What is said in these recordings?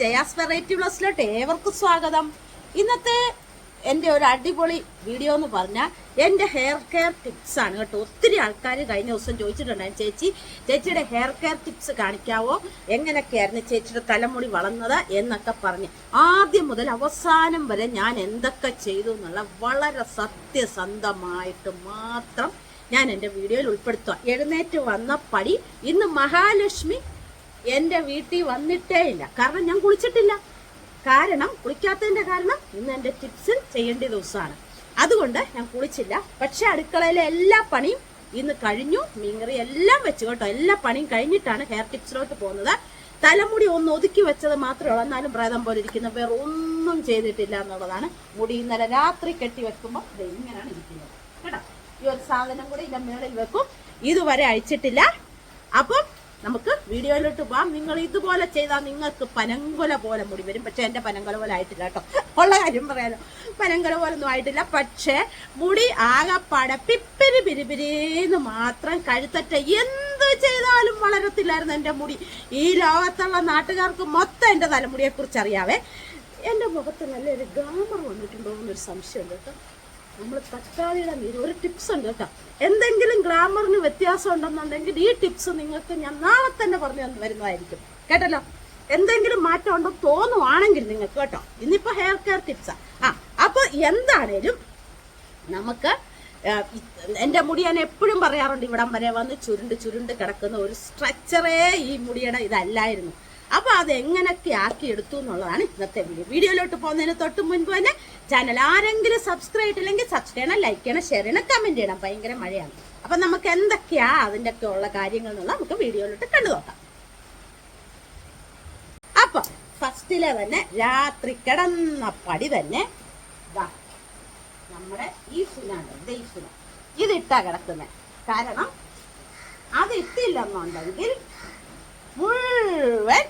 Jaya's variety പ്ലസിലോട്ട് ഏവർക്കും സ്വാഗതം. ഇന്നത്തെ എന്റെ ഒരു അടിപൊളി വീഡിയോ എന്ന് പറഞ്ഞാൽ എന്റെ ഹെയർ കെയർ ടിപ്സ് ആണ് കേട്ടോ. ഒത്തിരി ആൾക്കാർ കഴിഞ്ഞ ദിവസം ചോദിച്ചിട്ടുണ്ടായിരുന്നു ചേച്ചി ചേച്ചിയുടെ ഹെയർ കെയർ ടിപ്സ് കാണിക്കാവോ? എങ്ങനെയൊക്കെയായിരുന്നു ചേച്ചിയുടെ തലമുടി വളർന്നത്? എന്നൊക്കെ പറഞ്ഞ്. ആദ്യം മുതൽ അവസാനം വരെ ഞാൻ എന്തൊക്കെ ചെയ്തു എന്നുള്ള വളരെ സത്യസന്ധമായിട്ട് മാത്രം ഞാൻ എന്റെ വീഡിയോയിൽ ഉൾപ്പെടുത്തുക എഴുന്നേറ്റ് വന്ന പടി ഇന്ന് മഹാലക്ഷ്മി എന്റെ വീട്ടിൽ വന്നിട്ടേ ഇല്ല. കാരണം ഞാൻ കുളിച്ചിട്ടില്ല. കാരണം കുളിക്കാത്തതിന്റെ കാരണം ഇന്ന് എന്റെ ടിപ്സ് ചെയ്യേണ്ട ദിവസമാണ്. അതുകൊണ്ട് ഞാൻ കുളിച്ചില്ല. പക്ഷെ അടുക്കളയിലെ എല്ലാ പണിയും ഇന്ന് കഴിഞ്ഞു. മീൻകറി എല്ലാം വെച്ചു കേട്ടോ. എല്ലാ പണിയും കഴിഞ്ഞിട്ടാണ് ഹെയർ ടിപ്സിലോട്ട് പോകുന്നത്. തലമുടി ഒന്ന് ഒതുക്കി വെച്ചത് മാത്രമേ ഉള്ളൂ. എന്നാലും പ്രേതം പോലെ ഇരിക്കുന്ന. വേറെ ഒന്നും ചെയ്തിട്ടില്ല എന്നുള്ളതാണ്. മുടി ഇന്നലെ രാത്രി കെട്ടി വെക്കുമ്പോൾ ഇത് ഇങ്ങനെയാണ് ഇരിക്കുന്നത്. കേട്ടോ? ഈ ഒരു സാധനം കൂടി ഇതിന്റെ മേളിൽ വെക്കും. ഇതുവരെ അഴിച്ചിട്ടില്ല. അപ്പം നമുക്ക് വീഡിയോയിലോട്ട് പോവാം. നിങ്ങൾ ഇതുപോലെ ചെയ്താൽ നിങ്ങൾക്ക് പനങ്കൊല പോലെ മുടി വരും. പക്ഷെ എന്റെ പനങ്കൊല പോലെ ആയിട്ടില്ല കേട്ടോ. ഉള്ള കാര്യം പറയാലോ. പനങ്കൊല പോലെ ഒന്നും ആയിട്ടില്ല. പക്ഷേ മുടി ആകപ്പാടെ പിപ്പിരി പിരിപിരിന്ന് മാത്രം കഴുത്തറ്റ എന്ത് ചെയ്താലും വളരത്തില്ലായിരുന്നു എന്റെ മുടി. ഈ ലോകത്തുള്ള നാട്ടുകാർക്ക് മൊത്തം എന്റെ തലമുടിയെക്കുറിച്ച് അറിയാവേ എന്റെ മുഖത്ത് നല്ലൊരു ഗാമർ വന്നിട്ടുണ്ടോ എന്നൊരു സംശയമുണ്ട് കേട്ടോ. നമ്മൾ തക്കാളിയുടെ നീര് ഒരു ടിപ്സ് ഉണ്ട് കേട്ടോ. എന്തെങ്കിലും ഗ്ലാമറിന് വ്യത്യാസം ഉണ്ടെന്നുണ്ടെങ്കിൽ ഈ ടിപ്സ് നിങ്ങൾക്ക് ഞാൻ നാളെ തന്നെ പറഞ്ഞു വരുന്നതായിരിക്കും. കേട്ടല്ലോ? എന്തെങ്കിലും മാറ്റം ഉണ്ടോ തോന്നുവാണെങ്കിൽ നിങ്ങൾക്ക് കേട്ടോ. ഇന്നിപ്പോ ഹെയർ കെയർ ടിപ്സാ ആ. അപ്പൊ എന്താണേലും നമുക്ക് എന്റെ മുടി ഞാൻ എപ്പോഴും പറയാറുണ്ട് ഇവിടം വരെ വന്ന് ചുരുണ്ട് ചുരുണ്ട് കിടക്കുന്ന ഒരു സ്ട്രക്ചറേ ഈ മുടിയുടെ ഇതല്ലായിരുന്നു. അപ്പൊ അത് എങ്ങനെയൊക്കെ ആക്കി എടുത്തു എന്നുള്ളതാണ് ഇന്നത്തെ വീഡിയോ. വീഡിയോയിലോട്ട് പോകുന്നതിന് തൊട്ട് മുൻപ് തന്നെ ചാനൽ ആരെങ്കിലും സബ്സ്ക്രൈബ് ചെയ്തില്ലെങ്കിൽ സബ്സ്ക്രൈബ് ചെയ്യണം ലൈക്ക് ചെയ്യണം ഷെയർ ചെയ്യണം കമന്റ് ചെയ്യണം. ഭയങ്കര മഴയാണ്. അപ്പൊ നമുക്ക് എന്തൊക്കെയാ അതിന്റെ ഒക്കെ ഉള്ള കാര്യങ്ങൾ എന്നുള്ള നമുക്ക് വീഡിയോയിലോട്ട് കണ്ടു നോക്കാം. അപ്പൊ ഫസ്റ്റിലെ തന്നെ രാത്രി കിടന്ന പടി തന്നെ നമ്മുടെ ഈ ഈ സുന. ഇതിട്ടാ കിടക്കുന്നത് കാരണം അത് ഇട്ടില്ലെന്നുണ്ടെങ്കിൽ മുഴുവൻ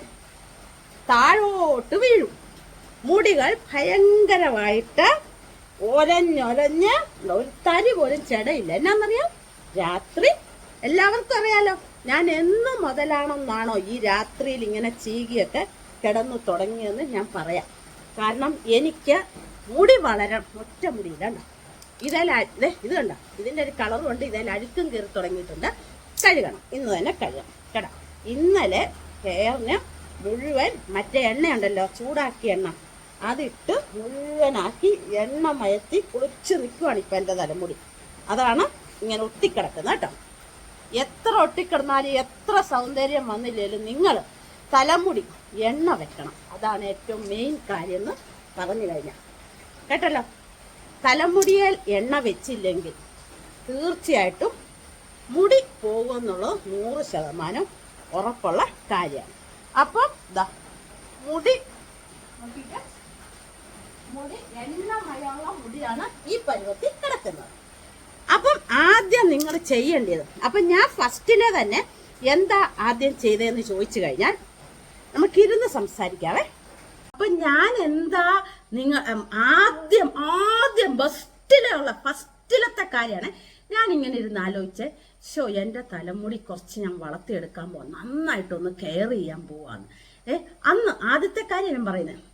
താഴോട്ട് വീഴും. മുടികൾ ഭയങ്കരമായിട്ട് ഒരഞ്ഞൊരഞ്ഞ് ഒരു തരി പോലും ചെടയില്ല. എന്നാന്നറിയാം? രാത്രി എല്ലാവർക്കും അറിയാലോ ഞാൻ എന്ന് മുതലാണെന്നാണോ ഈ രാത്രിയിൽ ഇങ്ങനെ ചീകിയൊക്കെ കിടന്നു തുടങ്ങിയെന്ന് ഞാൻ പറയാം. കാരണം എനിക്ക് മുടി വളരാൻ ഒറ്റ മുടി ഇതണ്ട ഇതേല ദേ ഇത് കണ്ട. ഇതിന്റെ ഒരു കളറും ഉണ്ട് ഇതേൽ അഴുക്കും കയറി തുടങ്ങിയിട്ടുണ്ട്. കഴുകണം. ഇന്ന് തന്നെ കഴുകണം. കേട്ടോ. ഇന്നലെ ഹെയറിന് മുഴുവൻ മറ്റേ എണ്ണയുണ്ടല്ലോ ചൂടാക്കിയ എണ്ണ. അതിട്ട് മുഴുവനാക്കി എണ്ണ മയത്തി കുളിച്ച് നിൽക്കുവാണ് ഇപ്പം എന്റെ തലമുടി. അതാണ് ഇങ്ങനെ ഒട്ടിക്കിടക്കുന്നത് കേട്ടോ. എത്ര ഒട്ടിക്കിടന്നാലും എത്ര സൗന്ദര്യം വന്നില്ലേലും നിങ്ങൾ തലമുടി എണ്ണ വെക്കണം. അതാണ് ഏറ്റവും മെയിൻ കാര്യം എന്ന് പറഞ്ഞു കഴിഞ്ഞാൽ. കേട്ടല്ലോ? തലമുടിയിൽ എണ്ണ വെച്ചില്ലെങ്കിൽ തീർച്ചയായിട്ടും മുടി പോകുമെന്നുള്ളത് നൂറ് ശതമാനം ഉറപ്പുള്ള കാര്യമാണ്. അപ്പം ദാ മുടി. മുടി എണ്ണമയുള്ള മുടിയാണ് ഈ പരുവത്തിൽ കിടക്കുന്നത്. അപ്പം ആദ്യം നിങ്ങൾ ചെയ്യേണ്ടത് അപ്പം ഞാൻ ഫസ്റ്റിലെ തന്നെ എന്താ ആദ്യം ചെയ്തതെന്ന് ചോദിച്ചു കഴിഞ്ഞാൽ നമുക്കിരുന്ന് സംസാരിക്കാവേ. അപ്പം ഞാൻ എന്താ നിങ്ങൾ ആദ്യം ആദ്യം ആദ്യം ഫസ്റ്റിലുള്ള ഫസ്റ്റിലത്തെ കാര്യമാണ് ഞാൻ ഇങ്ങനെ ഇരുന്ന് ആലോചിച്ച്. ഷോ എന്റെ തലമുടി കുറച്ച് ഞാൻ വളർത്തിയെടുക്കാൻ പോവാം. നന്നായിട്ടൊന്ന് കെയർ ചെയ്യാൻ പോവാന്ന്. ഏ അന്ന് ആദ്യത്തെ കാര്യം ഞാൻ പറയുന്നത്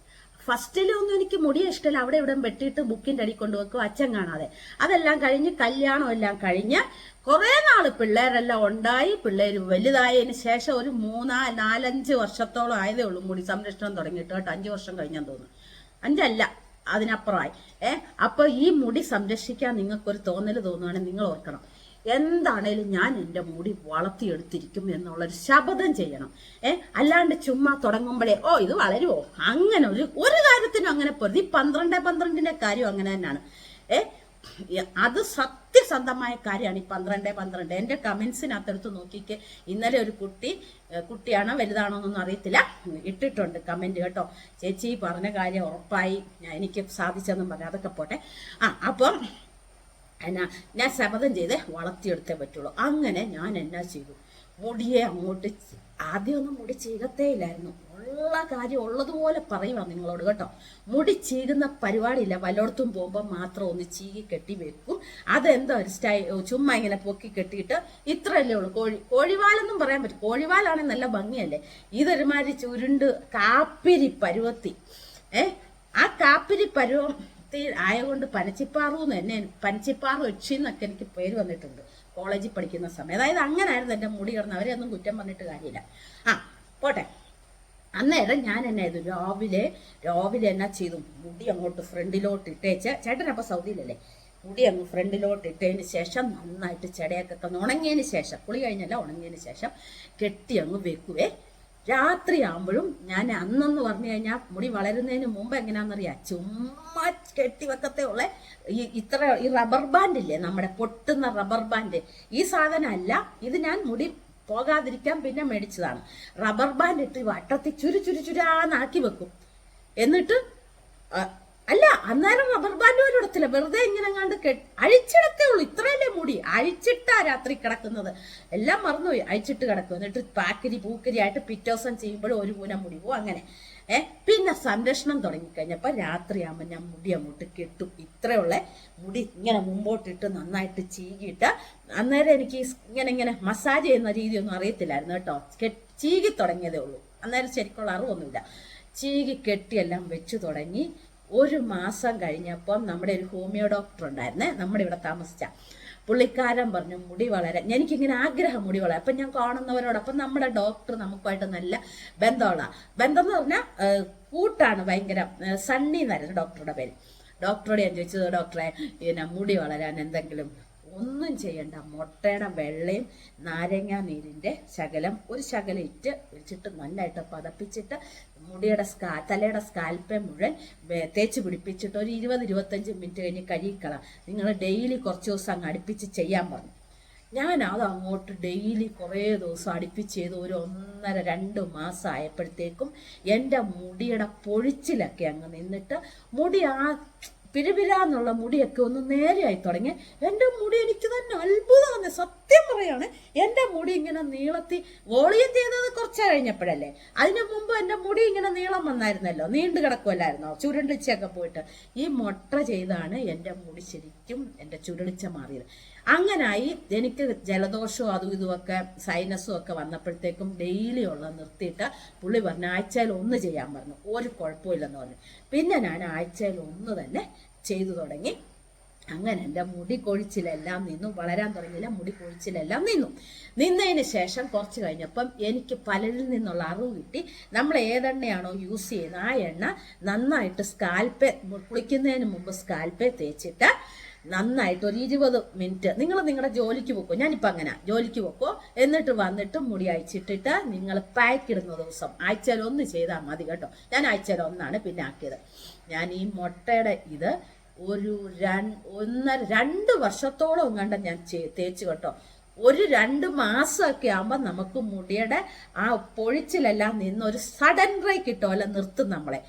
ഫസ്റ്റിലൊന്നും എനിക്ക് മുടിയെ ഇഷ്ടമല്ല അവിടെ ഇവിടെ വെട്ടിയിട്ട് ബുക്കിന്റെ അടി കൊണ്ടുവെക്കും അച്ഛൻ കാണാതെ. അതെല്ലാം കഴിഞ്ഞ് കല്യാണം എല്ലാം കഴിഞ്ഞ് കുറേ നാൾ പിള്ളേരെല്ലാം ഉണ്ടായി. പിള്ളേർ വലുതായതിന് ശേഷം ഒരു മൂന്നാ നാലഞ്ച് വർഷത്തോളം ആയതേ ഉള്ളൂ മുടി സംരക്ഷണം തുടങ്ങിയിട്ട്. കേട്ടോ അഞ്ച് വർഷം കഴിഞ്ഞാൽ തോന്നുന്നു. അഞ്ചല്ല അതിനപ്പുറമായി. ഏഹ് അപ്പൊ ഈ മുടി സംരക്ഷിക്കാൻ നിങ്ങൾക്കൊരു തോന്നൽ തോന്നുവാണെങ്കിൽ നിങ്ങൾ ഓർക്കണം. എന്താണേലും ഞാൻ എന്റെ മുടി വളർത്തിയെടുത്തിരിക്കും എന്നുള്ളൊരു ശപഥം ചെയ്യണം. ഏ അല്ലാണ്ട് ചുമ്മാ തുടങ്ങുമ്പോഴേ ഓ ഇത് വളരുമോ അങ്ങനെ ഒരു ഒരു കാര്യത്തിനും അങ്ങനെ പ്രതി പന്ത്രണ്ട് പന്ത്രണ്ടിന്റെ കാര്യം അങ്ങനെ തന്നെയാണ് ഏ അത് സത്യസന്ധമായ കാര്യമാണ് ഈ പന്ത്രണ്ട് പന്ത്രണ്ട്. എന്റെ കമൻസിനകത്തെടുത്ത് നോക്കിക്ക് ഇന്നലെ ഒരു കുട്ടി കുട്ടിയാണോ വലുതാണോ എന്നൊന്നും അറിയത്തില്ല. ഇട്ടിട്ടുണ്ട് കമന്റ് കേട്ടോ. ചേച്ചി പറഞ്ഞ കാര്യം ഉറപ്പായി എനിക്ക് സാധിച്ചെന്നും പറഞ്ഞു അതൊക്കെ പോട്ടെ. ആ അപ്പം എന്നാ ഞാൻ ശപഥം ചെയ്ത് വളർത്തിയെടുത്തേ പറ്റുള്ളൂ. അങ്ങനെ ഞാൻ എന്നാ ചെയ്തു? മുടിയെ അങ്ങോട്ട് ആദ്യമൊന്നും മുടി ചീകത്തേ ഇല്ലായിരുന്നു. ഉള്ള കാര്യം ഉള്ളതുപോലെ പറയുക നിങ്ങളോട് കേട്ടോ. മുടി ചീകുന്ന പരിപാടിയില്ല. വല്ലയിടത്തും പോകുമ്പോൾ മാത്രം ഒന്ന് ചീകി കെട്ടി വെക്കും. അതെന്തോ ഒരു സ്റ്റൈ ചുമ്മാ ഇങ്ങനെ പൊക്കി കെട്ടിയിട്ട് ഇത്രയല്ലേ ഉള്ളൂ. കോഴി കോഴിവാലെന്നും പറയാൻ പറ്റും. കോഴിവാലാണെങ്കിൽ നല്ല ഭംഗിയല്ലേ? ഇതൊരുമാതിരി ചുരുണ്ട് കാപ്പിരി പരുവത്തി. ഏ? ആ കാപ്പിരി പരുവത്തി ആയതുകൊണ്ട് പനച്ചിപ്പാറു എന്ന് എന്നെ പനച്ചിപ്പാറു ഒച്ചി എന്നൊക്കെ എനിക്ക് പേര് വന്നിട്ടുണ്ട്. കോളേജിൽ പഠിക്കുന്ന സമയം. അതായത് അങ്ങനായിരുന്നു എന്റെ മുടി കിടന്ന്. അവരെയൊന്നും കുറ്റം പറഞ്ഞിട്ട് കാര്യമില്ല. ആ പോട്ടെ. അന്നേരം ഞാൻ എന്നെ ചെയ്തു രാവിലെ രാവിലെ എന്നാ ചെയ്തു? മുടി അങ്ങോട്ട് ഫ്രണ്ടിലോട്ട് ഇട്ടേച്ച ചേട്ടൻ അപ്പോൾ സൗദിയിലല്ലേ? മുടി അങ്ങ് ഫ്രണ്ടിലോട്ട് ഇട്ടതിന് ശേഷം നന്നായിട്ട് ചെടയൊക്കെ ഒന്ന് ഉണങ്ങിയതിന് ശേഷം കുളി കഴിഞ്ഞല്ല ഉണങ്ങിയതിന് ശേഷം കെട്ടി അങ്ങ് വെക്കുവേ. രാത്രിയാകുമ്പോഴും ഞാൻ അന്നെന്ന് പറഞ്ഞു കഴിഞ്ഞാൽ മുടി വളരുന്നതിന് മുമ്പ് എങ്ങനെയാണെന്നറിയാം ചുമ്മാ കെട്ടിവെക്കത്തെ ഉള്ള ഈ ഇത്ര ഈ റബ്ബർ ബാൻഡ് ഇല്ലേ? നമ്മുടെ പൊട്ടുന്ന റബ്ബർ ബാൻഡ് ഈ സാധനമല്ല ഇത് ഞാൻ മുടി പോകാതിരിക്കാൻ പിന്നെ മേടിച്ചതാണ്. റബ്ബർ ബാൻഡ് ഇട്ട് വട്ടത്തിൽ ചുരു ചുരു ചുരാന്നാക്കി വെക്കും. എന്നിട്ട് അല്ല അന്നേരം റബ്ബർ ബാൻഡ് പോലും വെറുതെ ഇങ്ങനെ കണ്ട് അഴിച്ചിടത്തേ ഉള്ളൂ. ഇത്രയല്ലേ മുടി. അഴിച്ചിട്ടാ രാത്രി കിടക്കുന്നത്. എല്ലാം മറന്നുപോയി. അഴിച്ചിട്ട് കിടക്കും. എന്നിട്ട് പാക്കരി പൂക്കരി ആയിട്ട് പിറ്റേ ചെയ്യുമ്പോഴും ഒരു കൂന മുടി. പോവും അങ്ങനെ. ഏ പിന്നെ സംരക്ഷണം തുടങ്ങിക്കഴിഞ്ഞപ്പോൾ രാത്രിയാകുമ്പോൾ ഞാൻ മുടി അങ്ങോട്ട് കെട്ടും. ഇത്രയുള്ള മുടി ഇങ്ങനെ മുമ്പോട്ടിട്ട് നന്നായിട്ട് ചീകിയിട്ട് അന്നേരം എനിക്ക് ഇങ്ങനെ ഇങ്ങനെ മസാജ് ചെയ്യുന്ന രീതിയൊന്നും അറിയത്തില്ലായിരുന്നു കേട്ടോ. കെ- ചീകി തുടങ്ങിയതേ ഉള്ളൂ. അന്നേരം ശരിക്കുള്ള അറിവൊന്നുമില്ല. ചീകി കെട്ടിയെല്ലാം വെച്ചു തുടങ്ങി. ഒരു മാസം കഴിഞ്ഞപ്പം നമ്മുടെ ഒരു ഹോമിയോ ഡോക്ടർ ഉണ്ടായിരുന്നേ നമ്മുടെ ഇവിടെ താമസിച്ച. പുള്ളിക്കാരൻ പറഞ്ഞു മുടി വളരാൻ. എനിക്കിങ്ങനെ ആഗ്രഹം മുടി വളരാൻ. അപ്പം ഞാൻ കാണുന്നവരോട് അപ്പം നമ്മുടെ ഡോക്ടർ നമുക്കുമായിട്ട് നല്ല ബന്ധമുള്ള ബന്ധം എന്ന് പറഞ്ഞാൽ കൂട്ടാണ് ഭയങ്കര സണ്ണി എന്നായിരുന്നു ഡോക്ടറുടെ പേര്. ഡോക്ടറോട് ഞാൻ ചോദിച്ചത് ഡോക്ടറെ പിന്നെ മുടി വളരാൻ എന്തെങ്കിലും ഒന്നും ചെയ്യണ്ട. മുട്ടയുടെ വെള്ളയും നാരങ്ങ നീരിന്റെ ശകലം ഒരു ശകലം ഇറ്റ് വെച്ചിട്ട് നന്നായിട്ട് പതപ്പിച്ചിട്ട് മുടിയുടെ സ്കാ തലയുടെ സ്കാൽപ്പെ മുഴുവൻ തേച്ച് പിടിപ്പിച്ചിട്ട് ഒരു ഇരുപത് ഇരുപത്തഞ്ച് മിനിറ്റ് കഴിഞ്ഞ് കഴുകിക്കളാം. നിങ്ങൾ ഡെയിലി കുറച്ച് ദിവസം അങ്ങ് അടുപ്പിച്ച് ചെയ്യാൻ പറഞ്ഞു. ഞാൻ അത് അങ്ങോട്ട് ഡെയിലി കുറേ ദിവസം അടുപ്പിച്ച് ചെയ്ത് ഒരു ഒന്നര രണ്ട് മാസം ആയപ്പോഴത്തേക്കും എന്റെ മുടിയുടെ പൊഴിച്ചിലൊക്കെ അങ്ങ് നിന്നിട്ട് മുടി ആ പിരിപിരാന്നുള്ള മുടിയൊക്കെ ഒന്ന് നേരെയായി തുടങ്ങി. എന്റെ മുടി എനിക്ക് തന്നെ അത്ഭുതമാണ്. സത്യം പറയാണ്. എന്റെ മുടി ഇങ്ങനെ നീളത്തി വോളിയം ചെയ്തത് കുറച്ച് കഴിഞ്ഞപ്പോഴല്ലേ? അതിനു മുമ്പ് എന്റെ മുടി ഇങ്ങനെ നീളം വന്നായിരുന്നല്ലോ? നീണ്ടു കിടക്കുമല്ലായിരുന്നോ ചുരുണ്ടിച്ചൊക്കെ പോയിട്ട്. ഈ മൊട്ട ചെയ്താണ് എന്റെ മുടി ശരിക്കും എന്റെ ചുരുളിച്ച മാറിയത്. അങ്ങനായി എനിക്ക് ജലദോഷവും അതും ഇതുമൊക്കെ സൈനസും ഒക്കെ വന്നപ്പോഴത്തേക്കും ഡെയിലി ഉള്ള നിർത്തിയിട്ട് പുള്ളി പറഞ്ഞു ആഴ്ചയിൽ ഒന്ന് ചെയ്യാൻ പറഞ്ഞു. ഒരു കുഴപ്പമില്ലെന്ന് പറഞ്ഞു. പിന്നെ ഞാൻ ആഴ്ചയിൽ ഒന്ന് തന്നെ ചെയ്തു തുടങ്ങി. അങ്ങനെ എന്റെ മുടി കൊഴിച്ചിലെല്ലാം നിന്നു. വളരാൻ തുടങ്ങിയില്ല മുടി കൊഴിച്ചിലെല്ലാം നിന്നു. നിന്നതിന് ശേഷം കുറച്ച് കഴിഞ്ഞപ്പം എനിക്ക് പലരിൽ നിന്നുള്ള അറിവ് കിട്ടി. നമ്മൾ ഏതെണ്ണയാണോ യൂസ് ചെയ്യുന്നത്? ആ എണ്ണ നന്നായിട്ട് സ്കാൽപ്പേ കുളിക്കുന്നതിന് മുമ്പ് സ്കാൽപ്പേ തേച്ചിട്ട് നന്നായിട്ട് ഒരു ഇരുപത് മിനിറ്റ് നിങ്ങൾ നിങ്ങളുടെ ജോലിക്ക് പോക്കോ. ഞാനിപ്പോൾ അങ്ങനെ ജോലിക്ക് പോക്കോ. എന്നിട്ട് വന്നിട്ട് മുടി അയച്ചിട്ടിട്ട് നിങ്ങൾ പാക്ക് ഇടുന്ന ദിവസം ആഴ്ചയിൽ ഒന്ന് ചെയ്താൽ മതി കേട്ടോ. ഞാൻ ആഴ്ചയിൽ ഒന്നാണ് പിന്നെ ആക്കിയത്. ഞാൻ ഈ മുട്ടയുടെ ഇത് ഒരു ഒന്നര രണ്ട് വർഷത്തോളം കണ്ട ഞാൻ തേച്ച് കേട്ടോ. ഒരു രണ്ട് മാസമൊക്കെ ആകുമ്പോൾ നമുക്ക് മുടിയുടെ ആ പൊഴിച്ചിലെല്ലാം നിന്ന് ഒരു സഡൻ ബ്രേക്ക് കിട്ടുമല്ലോ നിർത്തും നമ്മളെ.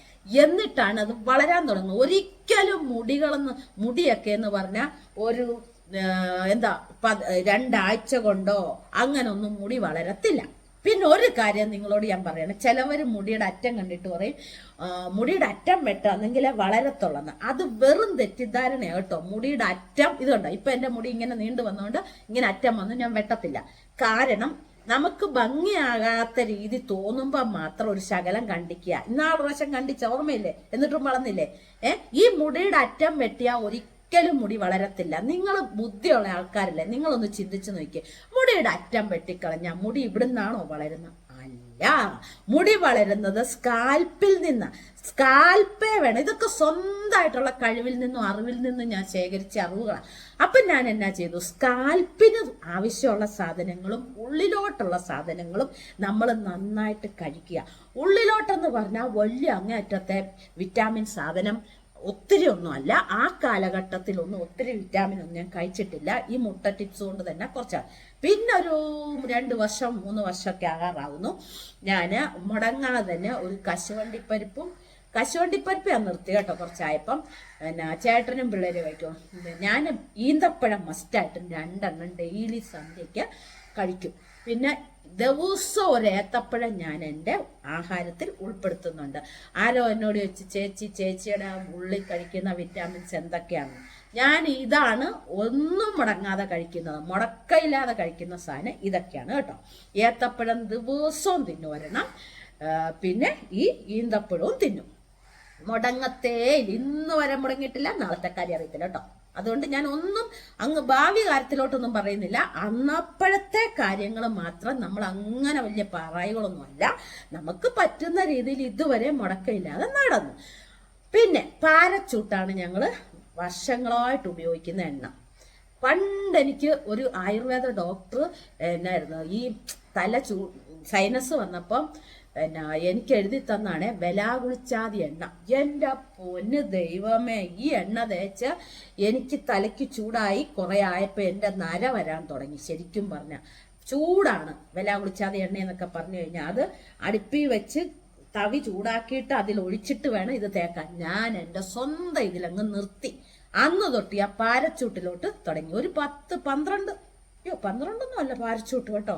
എന്നിട്ടാണ് അത് വളരാൻ തുടങ്ങുന്നത്. ഒരിക്കലും മുടികളെന്ന് മുടിയൊക്കെ എന്ന് പറഞ്ഞാൽ ഒരു എന്താ രണ്ടാഴ്ച കൊണ്ടോ അങ്ങനൊന്നും മുടി വളരത്തില്ല. പിന്നെ ഒരു കാര്യം നിങ്ങളോട് ഞാൻ പറയണം. ചിലവർ മുടിയുടെ അറ്റം കണ്ടിട്ട് പറയും മുടിയുടെ അറ്റം വെട്ടാന്നെങ്കിലേ വളരത്തുള്ളെന്ന്. അത് വെറും തെറ്റിദ്ധാരണയാണ് കേട്ടോ. മുടിയുടെ അറ്റം ഇതുണ്ടോ ഇപ്പൊ എന്റെ മുടി ഇങ്ങനെ നീണ്ടു വന്നുകൊണ്ട് ഇങ്ങനെ അറ്റം വന്നു ഞാൻ വെട്ടത്തില്ല. കാരണം നമുക്ക് ഭംഗിയാകാത്ത രീതി തോന്നുമ്പോൾ മാത്രം ഒരു ശകലം കണ്ടിക്കുക. ഇന്നാൾ പ്രാവശ്യം കണ്ടിച്ച ഓർമ്മയില്ലേ? എന്നിട്ടും വളർന്നില്ലേ? ഏ? ഈ മുടിയുടെ അറ്റം വെട്ടിയാൽ ഒരിക്കലും മുടി വളരത്തില്ല. നിങ്ങൾ ബുദ്ധിയുള്ള ആൾക്കാരല്ലേ? നിങ്ങളൊന്ന് ചിന്തിച്ചു നോക്കിയേ. മുടിയുടെ അറ്റം വെട്ടിക്കളഞ്ഞ മുടി ഇവിടുന്നാണോ വളരുന്നത്? അല്ല. മുടി വളരുന്നത് സ്കാൽപ്പിൽ നിന്ന്. സ്കാൽപ്പേ വേണം. ഇതൊക്കെ സ്വന്തമായിട്ടുള്ള കഴിവിൽ നിന്നും അറിവിൽ നിന്നും ഞാൻ ശേഖരിച്ച അറിവുകളാണ് അപ്പം ഞാൻ എന്നാ ചെയ്തു? സ്കാൽപ്പിന് ആവശ്യമുള്ള സാധനങ്ങളും ഉള്ളിലോട്ടുള്ള സാധനങ്ങളും നമ്മൾ നന്നായിട്ട് കഴിക്കുക. ഉള്ളിലോട്ടെന്ന് പറഞ്ഞാൽ വലിയ അങ്ങേയറ്റത്തെ വിറ്റാമിൻ സാധനം ഒത്തിരി ഒന്നുമല്ല ആ കാലഘട്ടത്തിലൊന്നും ഒത്തിരി വിറ്റാമിൻ ഒന്നും ഞാൻ കഴിച്ചിട്ടില്ല. ഈ മുട്ട ടിപ്സ് കൊണ്ട് തന്നെ കുറച്ചാണ് പിന്നെ ഒരു രണ്ട് വർഷം മൂന്ന് വർഷമൊക്കെ ആകാറാവുന്നു. ഞാൻ മുടങ്ങാതെ തന്നെ ഒരു കശുവണ്ടിപ്പരിപ്പും കശുവണ്ടിപ്പരിപ്പ് ഞാൻ നിർത്തി കേട്ടോ കുറച്ചായപ്പം. പിന്നെ ചേട്ടനും പിള്ളേരും കഴിക്കും ഞാൻ ഈന്തപ്പഴം മസ്റ്റായിട്ടും രണ്ടെണ്ണം ഡെയിലി സന്ധ്യയ്ക്ക് കഴിക്കും. പിന്നെ ദിവസവും ഒരു ഏത്തപ്പഴം ഞാൻ എന്റെ ആഹാരത്തിൽ ഉൾപ്പെടുത്തുന്നുണ്ട്. ആരോ എന്നോട് ചോദിച്ചു ചേച്ചി ചേച്ചിയുടെ ഉള്ളിൽ കഴിക്കുന്ന വിറ്റാമിൻസ് എന്തൊക്കെയാണ്? ഞാൻ ഇതാണ് ഒന്നും മുടങ്ങാതെ കഴിക്കുന്നത്. മുടക്കയില്ലാതെ കഴിക്കുന്ന സാധനം ഇതൊക്കെയാണ് കേട്ടോ. ഏത്തപ്പഴം ദിവസവും തിന്നു വരണം പിന്നെ ഈ ഈന്തപ്പഴവും തിന്നും. മുടങ്ങത്തേ. ഇന്ന് വരെ മുടങ്ങിയിട്ടില്ല നാളത്തെ കാര്യം അറിയത്തില്ല കേട്ടോ. അതുകൊണ്ട് ഞാൻ ഒന്നും അങ്ങ് ഭാവി കാര്യത്തിലോട്ടൊന്നും പറയുന്നില്ല. അന്നപ്പോഴത്തെ കാര്യങ്ങൾ മാത്രം നമ്മൾ അങ്ങനെ വലിയ പാറായികളൊന്നുമല്ല. നമുക്ക് പറ്റുന്ന രീതിയിൽ ഇതുവരെ മുടക്കമില്ലാതെ നടന്നു. പിന്നെ പാരച്ചൂട്ടാണ് ഞങ്ങൾ വർഷങ്ങളായിട്ട് ഉപയോഗിക്കുന്ന എണ്ണ. പണ്ട് എനിക്ക് ഒരു ആയുർവേദ ഡോക്ടർ എന്നായിരുന്നു ഈ തല ചൂ സൈനസ് വന്നപ്പം എന്നാ എനിക്ക് എഴുതി തന്നാണ് വെലാകുളിച്ചാതി എണ്ണ. എന്റെ പൊന്ന് ദൈവമേ ഈ എണ്ണ തേച്ച് എനിക്ക് തലയ്ക്ക് ചൂടായി കുറേ ആയപ്പോൾ എന്റെ നര വരാൻ തുടങ്ങി ശരിക്കും പറഞ്ഞ. ചൂടാണ് വെലാകുളിച്ചാതി എണ്ണ എന്നൊക്കെ പറഞ്ഞു കഴിഞ്ഞാൽ അത് അടുപ്പി വെച്ച് തവി ചൂടാക്കിയിട്ട് അതിൽ ഒഴിച്ചിട്ട് വേണം ഇത് തേക്കാൻ. ഞാൻ എന്റെ സ്വന്തം ഇതിലങ്ങ് നിർത്തി. അന്ന് തൊട്ട് ആ പാരച്ചൂട്ടിലോട്ട് തുടങ്ങി. ഒരു പത്ത് പന്ത്രണ്ട് അയ്യോ പന്ത്രണ്ടൊന്നും അല്ല പാരച്ചൂട്ട് കേട്ടോ.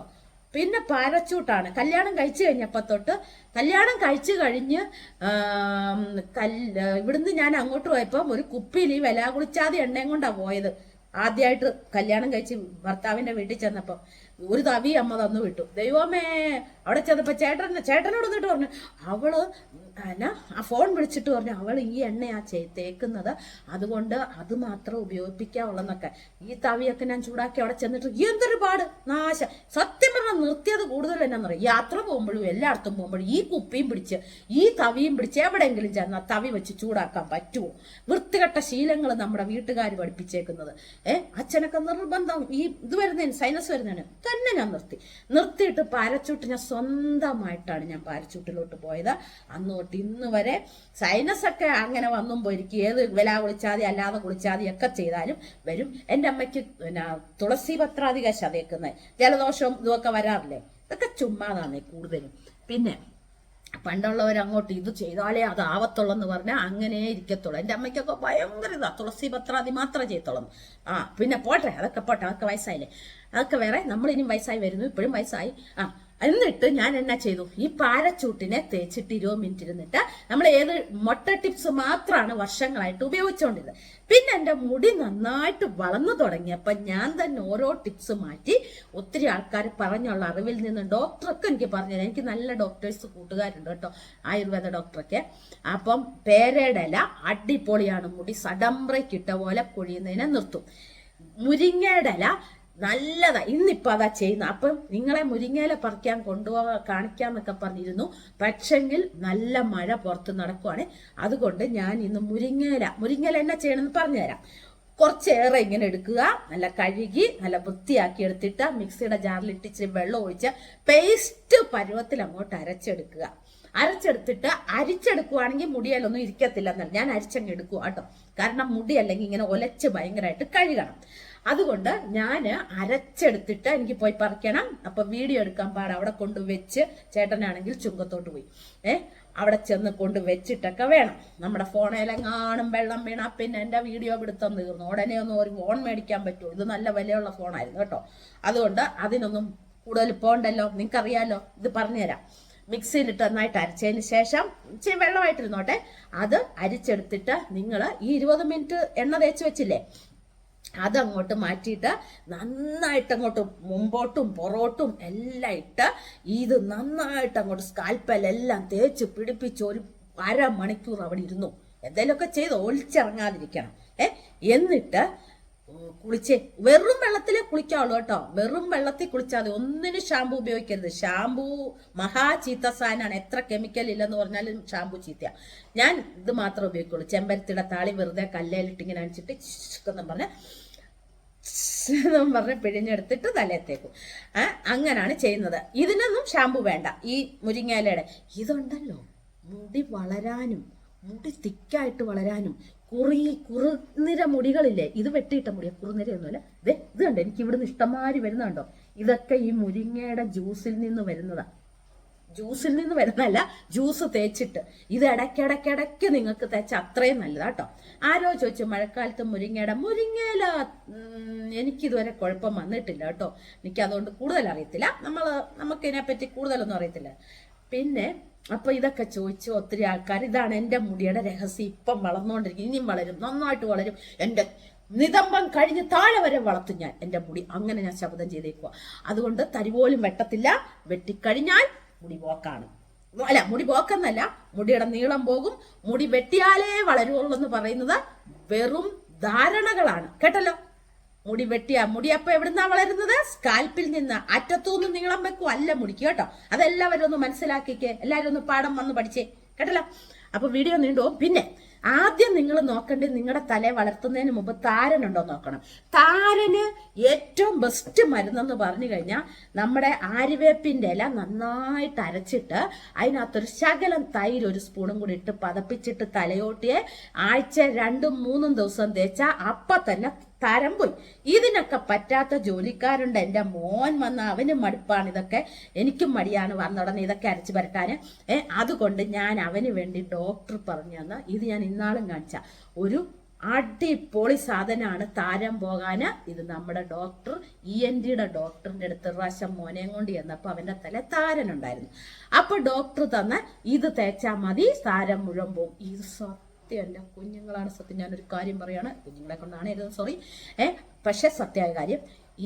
പിന്നെ പാരച്ചൂട്ടാണ്. കല്യാണം കഴിച്ചു കഴിഞ്ഞപ്പോൾ തൊട്ട് കല്യാണം കഴിച്ചു കഴിഞ്ഞ് ആം, കൽ ഇവിടുന്ന് ഞാൻ അങ്ങോട്ട് പോയപ്പോൾ ഒരു കുപ്പിയിൽ ഈ വില കുളിച്ചാതെ എണ്ണയും കൊണ്ടാണ് പോയത്. ആദ്യമായിട്ട് കല്യാണം കഴിച്ച് ഭർത്താവിന്റെ വീട്ടിൽ ചെന്നപ്പം ഒരു തവി അമ്മ തന്നു വിട്ടു. ദൈവമേ അവിടെ ചെന്നപ്പോൾ ചേട്ടൻ ചേട്ടനോട് എന്നിട്ട് പറഞ്ഞു അവൾ എന്നാ ആ ഫോൺ വിളിച്ചിട്ട് പറഞ്ഞു അവൾ ഈ എണ്ണയാ ചേ തേക്കുന്നത്. അതുകൊണ്ട് അത് മാത്രം ഉപയോഗിപ്പിക്കാവുള്ളെന്നൊക്കെ ഈ തവിയൊക്കെ ഞാൻ ചൂടാക്കി അവിടെ ചെന്നിട്ട് എന്തൊരു പാട് നാശ. സത്യം കൂടുതൽ എന്നാന്നറിയാം യാത്ര പോകുമ്പോഴും എല്ലായിടത്തും പോകുമ്പോഴും ഈ കുപ്പിയും പിടിച്ച് ഈ തവിയും പിടിച്ച് എവിടെയെങ്കിലും ചെന്നാൽ തവി വെച്ച് ചൂടാക്കാൻ പറ്റുമോ വൃത്തികെട്ട ശീലങ്ങൾ നമ്മുടെ വീട്ടുകാർ പഠിപ്പിച്ചേക്കുന്നത്. ഏ? അച്ഛനൊക്കെ നിർബന്ധം. ഈ ഇത് വരുന്നതിന് സൈനസ് വരുന്നതിന് തന്നെ ഞാൻ നിർത്തി. നിർത്തിയിട്ട് പാരച്ചൂട്ട് ഞാൻ സ്വന്തമായിട്ടാണ് ഞാൻ പാരച്ചൂട്ടിലോട്ട് പോയത്. അന്ന് തൊട്ട് ഇന്ന് വരെ സൈനസ് ഒക്കെ അങ്ങനെ വന്നും പോയിരിക്കും ഏത് വില കുളിച്ചാതി അല്ലാതെ കുളിച്ചാതി ഒക്കെ ചെയ്താലും വരും. എന്റെ അമ്മയ്ക്ക് പിന്നെ തുളസി പത്രാധിക ശതേക്കുന്നത് ജലദോഷവും ഇതൊക്കെ വരാറില്ലേ? ഇതൊക്കെ ചുമ്മാതാന്നേ കൂടുതലും. പിന്നെ പണ്ടുള്ളവർ അങ്ങോട്ട് ഇത് ചെയ്താലേ അത് ആവത്തുള്ളെന്ന് പറഞ്ഞാൽ അങ്ങനെ ഇരിക്കത്തുള്ളൂ. എന്റെ അമ്മയ്ക്കൊക്കെ ഭയങ്കര ഇതാ. തുളസി പത്രാതി മാത്രമേ ചെയ്യത്തുള്ളൂ. ആ പിന്നെ പോട്ടെ. അതൊക്കെ പോട്ടെ. അതൊക്കെ വയസ്സായില്ലേ. അതൊക്കെ വേറെ. നമ്മളിനി വയസ്സായി വരുന്നു. ഇപ്പോഴും വയസ്സായി. ആ എന്നിട്ട് ഞാൻ എന്നാ ചെയ്തു? ഈ പാരച്ചൂട്ടിനെ തേച്ചിട്ട് ഇരുപത് മിനിറ്റ് ഇരുന്നിട്ട് നമ്മൾ ഏത് മൊട്ട ടിപ്സ് മാത്രമാണ് വർഷങ്ങളായിട്ട് ഉപയോഗിച്ചുകൊണ്ടിരുന്നത് പിന്നെ എന്റെ മുടി നന്നായിട്ട് വളർന്നു തുടങ്ങിയപ്പോൾ ഞാൻ തന്നെ ഓരോ ടിപ്സ് മാറ്റി ഒത്തിരി ആൾക്കാർ പറഞ്ഞുള്ള അറിവിൽ നിന്ന് ഡോക്ടറൊക്കെ എനിക്ക് പറഞ്ഞു എനിക്ക് നല്ല ഡോക്ടേഴ്സ് കൂട്ടുകാരുണ്ട് കേട്ടോ ആയുർവേദ ഡോക്ടറൊക്കെ അപ്പം പേരയുടെ ഇല അടിപൊളിയാണ്. മുടി സഡംബ്രയ്ക്കിട്ട പോലെ കൊഴിയുന്നതിനെ നിർത്തും. മുരിങ്ങയുടെ ഇല നല്ലതാ. ഇന്നിപ്പോ അതാ ചെയ്യുന്ന. അപ്പം നിങ്ങളെ മുരിങ്ങയില പറിക്കാൻ കൊണ്ടുപോകാൻ കാണിക്കാന്നൊക്കെ പറഞ്ഞിരുന്നു. പക്ഷെങ്കിൽ നല്ല മഴ പുറത്ത് നടക്കുവാണ്. അതുകൊണ്ട് ഞാൻ ഇന്ന് മുരിങ്ങയില മുരിങ്ങയില എന്നാ ചെയ്യണമെന്ന് പറഞ്ഞുതരാം. കുറച്ചേറെ ഇങ്ങനെ എടുക്കുക. നല്ല കഴുകി നല്ല വൃത്തിയാക്കി എടുത്തിട്ട് മിക്സിയുടെ ജാറിലിട്ട് ഇച്ചിരി വെള്ളം ഒഴിച്ച് പേസ്റ്റ് പരുവത്തിൽ അങ്ങോട്ട് അരച്ചെടുക്കുക. അരച്ചെടുത്തിട്ട് അരിച്ചെടുക്കുവാണെങ്കിൽ മുടിയാലൊന്നും ഇരിക്കത്തില്ല എന്നല്ല ഞാൻ അരിച്ചങ്ങ് എടുക്കുക കേട്ടോ. കാരണം മുടി അല്ലെങ്കിൽ ഇങ്ങനെ ഒലച്ച് ഭയങ്കരമായിട്ട് കഴുകണം. അതുകൊണ്ട് ഞാൻ അരച്ചെടുത്തിട്ട് എനിക്ക് പോയി പറിക്കണം. അപ്പൊ വീഡിയോ എടുക്കാൻ പാട അവിടെ കൊണ്ട് വെച്ച് ചേട്ടനാണെങ്കിൽ ചുങ്കത്തോട്ട് പോയി. ഏഹ് അവിടെ ചെന്ന് കൊണ്ട് വെച്ചിട്ടൊക്കെ വേണം. നമ്മുടെ ഫോണേലെങ്ങാണും വെള്ളം വീണാ പിന്നെ എന്റെ വീഡിയോ പിടുത്തം തീർന്നു. ഉടനെ ഒന്നും ഒരു ഫോൺ മേടിക്കാൻ പറ്റുമോ? ഇത് നല്ല വിലയുള്ള ഫോണായിരുന്നു കേട്ടോ. അതുകൊണ്ട് അതിനൊന്നും കൂടുതൽ പോണ്ടല്ലോ. നിങ്ങൾക്കറിയാലോ ഇത് പറഞ്ഞുതരാം. മിക്സിയിലിട്ട് നന്നായിട്ട് അരച്ചതിന് ശേഷം ഇച്ചിരി വെള്ളമായിട്ടിരുന്നോട്ടെ. അത് അരിച്ചെടുത്തിട്ട് നിങ്ങൾ ഈ ഇരുപത് മിനിറ്റ് എണ്ണ തേച്ച് വെച്ചില്ലേ? അതങ്ങോട്ട് മാറ്റിയിട്ട് നന്നായിട്ട് അങ്ങോട്ട് മുമ്പോട്ടും പുറോട്ടും എല്ലാം ഇട്ട് ഇത് നന്നായിട്ട് അങ്ങോട്ട് സ്കാൽപ്പലെല്ലാം തേച്ച് പിടിപ്പിച്ച് ഒരു അരമണിക്കൂർ അവിടെ ഇരുന്നു. എന്തെങ്കിലുമൊക്കെ ചെയ്ത് ഒളിച്ചിറങ്ങാതിരിക്കണം. ഏ? എന്നിട്ട് കുളിച്ച്. വെറും വെള്ളത്തിലേ കുളിക്കാവുള്ളൂ കേട്ടോ. വെറും വെള്ളത്തിൽ കുളിച്ചാൽ മതി. ഒന്നിനും ഷാമ്പു ഉപയോഗിക്കരുത്. ഷാമ്പു മഹാ ചീത്ത സാധനമാണ് എത്ര കെമിക്കൽ ഇല്ലെന്ന് പറഞ്ഞാലും ഷാമ്പു ചീത്തയാ. ഞാൻ ഇത് മാത്രമേ ഉപയോഗിക്കുള്ളൂ. ചെമ്പരത്തിയുടെ താളി വെറുതെ കല്ലേലിട്ട് ഇങ്ങനെ അടിച്ചിട്ട് എന്ന് പറഞ്ഞ് എന്നും പറഞ്ഞ് പിഴിഞ്ഞെടുത്തിട്ട് തലയത്തേക്കും. ആ അങ്ങനാണ് ചെയ്യുന്നത്. ഇതിനൊന്നും ഷാമ്പു വേണ്ട. ഈ മുരിങ്ങയിലയുടെ. ഇതുണ്ടല്ലോ. മുടി വളരാനും മുടി തിക്കായിട്ട് വളരാനും കുറി കുറുനിര മുടികളില്ലേ? ഇത് വെട്ടിയിട്ട മുടിയ. കുറുനിരയൊന്നുമല്ല. ഇത് ഇത് കണ്ടോ? എനിക്ക് ഇവിടുന്ന് ഇഷ്ടംമാതിരി വരുന്നുണ്ടോ? ഇതൊക്കെ ഈ മുരിങ്ങയുടെ ജ്യൂസിൽ നിന്ന് വരുന്നതാ. ജ്യൂസിൽ നിന്ന് വരുന്നതല്ല ജ്യൂസ് തേച്ചിട്ട്. ഇത് ഇടയ്ക്കിടയ്ക്കിടയ്ക്ക് നിങ്ങൾക്ക് തേച്ച അത്രയും നല്ലതാട്ടോ ആരോ ചോദിച്ചു മഴക്കാലത്ത് മുരിങ്ങയുടെ മുരിങ്ങയില എനിക്കിതുവരെ കുഴപ്പം വന്നിട്ടില്ല കേട്ടോ എനിക്ക് അതുകൊണ്ട് കൂടുതൽ അറിയത്തില്ല. നമ്മൾ നമുക്ക് ഇതിനെപ്പറ്റി കൂടുതലൊന്നും അറിയത്തില്ല. പിന്നെ അപ്പൊ ഇതൊക്കെ ചോദിച്ചു ഒത്തിരി ആൾക്കാർ ഇതാണ് എന്റെ മുടിയുടെ രഹസ്യം. ഇപ്പം വളർന്നുകൊണ്ടിരിക്കും ഇനിയും വളരും. നന്നായിട്ട് വളരും. എന്റെ നിതംബം കഴിഞ്ഞ് താഴെ വരെ വളർത്തും ഞാൻ. എന്റെ മുടി. അങ്ങനെ ഞാൻ ശബ്ദം ചെയ്തേക്കുക അതുകൊണ്ട് തരി വെട്ടത്തില്ല. വെട്ടിക്കഴിഞ്ഞാൽ മുടി പോക്കാണ് അല്ല മുടി പോക്കെന്നല്ല മുടിയുടെ നീളം പോകും മുടി വെട്ടിയാലേ വളരുള്ളൂ എന്ന് പറയുന്നത് വെറും ധാരണകളാണ്. കേട്ടല്ലോ? മുടി വെട്ടിയ മുടി അപ്പൊ എവിടുന്നാ വളരുന്നത്? സ്കാൽപ്പിൽ നിന്ന് അറ്റത്തുനിന്ന് നീളം വെക്കും അല്ല മുടിക്ക് കേട്ടോ? അതെല്ലാവരും ഒന്ന് മനസ്സിലാക്കിക്കേ. എല്ലാവരും ഒന്ന് പാഠം വന്ന് പഠിച്ചേ. കേട്ടല്ലോ? അപ്പൊ വീഡിയോ നീണ്ടുപോകും പിന്നെ ആദ്യം നിങ്ങൾ നോക്കേണ്ടത് നിങ്ങളുടെ തല വളർത്തുന്നതിന് മുമ്പ് താരനുണ്ടോ നോക്കണം. താരന് ഏറ്റവും ബെസ്റ്റ് മരുന്നെന്ന് പറഞ്ഞു കഴിഞ്ഞാൽ നമ്മുടെ ആര്യവേപ്പിന്റെ ഇല നന്നായിട്ട് അരച്ചിട്ട് അതിനകത്തൊരു ശകലം തൈര് ഒരു സ്പൂണും കൂടി ഇട്ട് പതപ്പിച്ചിട്ട് തലയോട്ടിയെ ആഴ്ച രണ്ടും മൂന്നും ദിവസം തേച്ചാൽ അപ്പൊ തന്നെ തരം പോയി. ഇതിനൊക്കെ പറ്റാത്ത ജോലിക്കാരുണ്ട്. എന്റെ മോൻ വന്ന അവന് മടുപ്പാണ്. ഇതൊക്കെ എനിക്കും മടിയാണ്. വന്നുടനെ ഇതൊക്കെ അരച്ച് പരട്ടാന്. ഏ അതുകൊണ്ട് ഞാൻ അവന് വേണ്ടി ഡോക്ടർ പറഞ്ഞു തന്ന. ഇത് ഞാൻ ഇന്നാളും കാണിച്ച ഒരു അടിപൊളി സാധനമാണ് താരം പോകാന്. ഇത് നമ്മുടെ ഡോക്ടർ ഇ എൻ ഡിയുടെ ഡോക്ടറിന്റെ അടുത്ത് പ്രാവശ്യം മോനെയും കൊണ്ട് ചെന്നപ്പോൾ അവന്റെ തല താരനുണ്ടായിരുന്നു അപ്പൊ ഡോക്ടർ തന്ന ഇത് തേച്ചാൽ മതി താരം മുഴുവൻ പോകും ഇത് സത്യം എന്റെ കുഞ്ഞുങ്ങളാണ് സത്യം. ഞാനൊരു കാര്യം പറയാണ് കുഞ്ഞുങ്ങളെ കൊണ്ടാണ് ഇത് സോറി ഏ പക്ഷെ സത്യമായ കാര്യം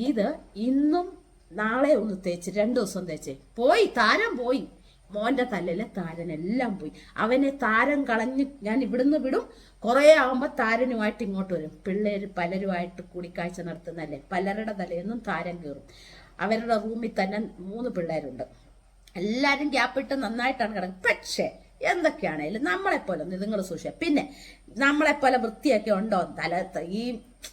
ഇത് ഇന്നും നാളെ ഒന്ന് തേച്ച് രണ്ടു ദിവസം തേച്ച്. പോയി താരം പോയി. മോന്റെ തലയിലെ താരനെല്ലാം പോയി. അവനെ താരം കളഞ്ഞ് ഞാൻ ഇവിടുന്ന് വിടും. കുറേ ആവുമ്പോൾ താരനുമായിട്ട് ഇങ്ങോട്ട് വരും. പിള്ളേര് പലരുമായിട്ട് കൂടിക്കാഴ്ച നടത്തുന്നല്ലേ പലരുടെ തലയെന്നും താരം കയറും. അവരുടെ റൂമിൽ തന്നെ മൂന്ന് പിള്ളേരുണ്ട്. എല്ലാരും ഗ്യാപ്പിട്ട് നന്നായിട്ടാണ് കിടക്കുന്നത്. പക്ഷേ എന്തൊക്കെയാണേലും നമ്മളെപ്പോലെ നിങ്ങൾ സൂക്ഷിക്കുക പിന്നെ നമ്മളെപ്പോലെ വൃത്തിയൊക്കെ ഉണ്ടോ? തല ഈ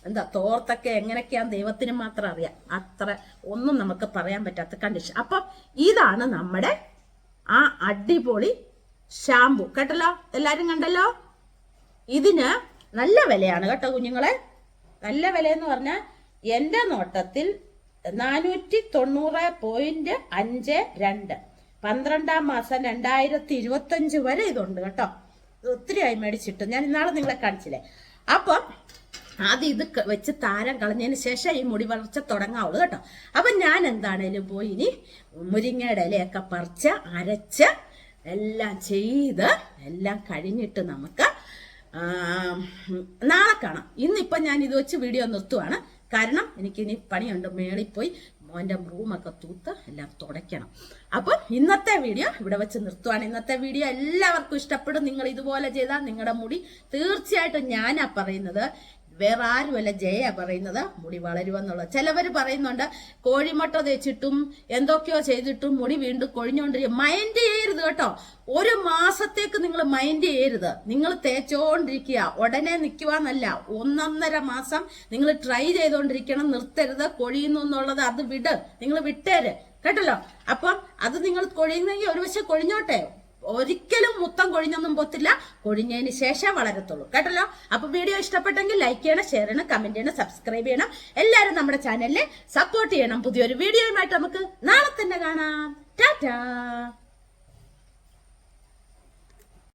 എന്താ തോർത്തൊക്കെ എങ്ങനെയൊക്കെയാന്ന് ദൈവത്തിന് മാത്രം അറിയാം. അത്ര ഒന്നും നമുക്ക് പറയാൻ പറ്റാത്ത കണ്ടീഷൻ അപ്പം ഇതാണ് നമ്മുടെ ആ അടിപൊളി ഷാമ്പു കേട്ടല്ലോ? എല്ലാരും കണ്ടല്ലോ? ഇതിന് നല്ല വിലയാണ് കേട്ടോ കുഞ്ഞുങ്ങളെ. നല്ല വില എന്ന് പറഞ്ഞാൽ എന്റെ നോട്ടത്തിൽ നാനൂറ്റി തൊണ്ണൂറ് പോയിന്റ് അഞ്ച് രണ്ട്. പന്ത്രണ്ടാം മാസം രണ്ടായിരത്തി ഇരുപത്തഞ്ച് വരെ ഇതുണ്ട് കേട്ടോ. ഇത് ഒത്തിരിയായി മേടിച്ചിട്ട്. ഞാൻ ഇന്നാളെ നിങ്ങളെ കാണിച്ചില്ലേ? അപ്പം ആദ്യം ഇത് വെച്ച് താരം കളഞ്ഞതിന് ശേഷം ഈ മുടി വളർച്ച തുടങ്ങാവുള്ളൂ കേട്ടോ. അപ്പം ഞാൻ എന്താണേലും പോയി ഇനി മുരിങ്ങയുടെ ഇലയൊക്കെ പറിച്ച് അരച്ച് എല്ലാം ചെയ്ത് എല്ലാം കഴിഞ്ഞിട്ട് നമുക്ക് നാളെ കാണാം. ഇന്നിപ്പം ഞാൻ ഇത് വെച്ച് വീഡിയോ നിർത്തുവാണ്. കാരണം എനിക്കിനി പണിയുണ്ട്. മേളിൽ പോയി മോന്റെ റൂമൊക്കെ തൂത്ത് എല്ലാം തുടയ്ക്കണം. അപ്പോൾ ഇന്നത്തെ വീഡിയോ ഇവിടെ വെച്ച് നിർത്തുവാണ്. ഇന്നത്തെ വീഡിയോ എല്ലാവർക്കും ഇഷ്ടപ്പെടും. നിങ്ങൾ ഇതുപോലെ ചെയ്താൽ നിങ്ങളുടെ മുടി തീർച്ചയായിട്ടും ഞാനാ പറയുന്നത്. വേറെ ആരുമല്ല ജയ പറയുന്നത് മുടി വളരുമെന്നുള്ളത് ചിലവർ പറയുന്നുണ്ട് കോഴിമുട്ട തേച്ചിട്ടും എന്തൊക്കെയോ ചെയ്തിട്ടും മുടി വീണ്ടും കൊഴിഞ്ഞുകൊണ്ടിരിക്കും മൈൻഡ് ചെയ്യരുത് കേട്ടോ. ഒരു മാസത്തേക്ക് നിങ്ങൾ മൈൻഡ് ചെയ്യരുത്. നിങ്ങൾ തേച്ചോണ്ടിരിക്കുക. ഉടനെ നിൽക്കുവാന്നല്ല ഒന്നൊന്നര മാസം നിങ്ങൾ ട്രൈ ചെയ്തുകൊണ്ടിരിക്കണം നിർത്തരുത്. കൊഴിയുന്നു എന്നുള്ളത് അത് വിട്. നിങ്ങൾ വിട്ടേര്. കേട്ടല്ലോ? അപ്പം അത് നിങ്ങൾ കൊഴിയുന്നെങ്കിൽ ഒരു വശം കൊഴിഞ്ഞോട്ടെ. ഒരിക്കലും മുത്തം കൊഴിഞ്ഞൊന്നും പോത്തില്ല. കൊഴിഞ്ഞതിന് ശേഷം വളരത്തുള്ളൂ. കേട്ടല്ലോ? അപ്പൊ വീഡിയോ ഇഷ്ടപ്പെട്ടെങ്കിൽ ലൈക്ക് ചെയ്യണം ഷെയർ ചെയ്യണം കമന്റ് ചെയ്യണം സബ്സ്ക്രൈബ് ചെയ്യണം. എല്ലാവരും നമ്മുടെ ചാനലിനെ സപ്പോർട്ട് ചെയ്യണം. പുതിയൊരു വീഡിയോയുമായിട്ട് നമുക്ക് നാളെ തന്നെ കാണാം. ടാറ്റാ!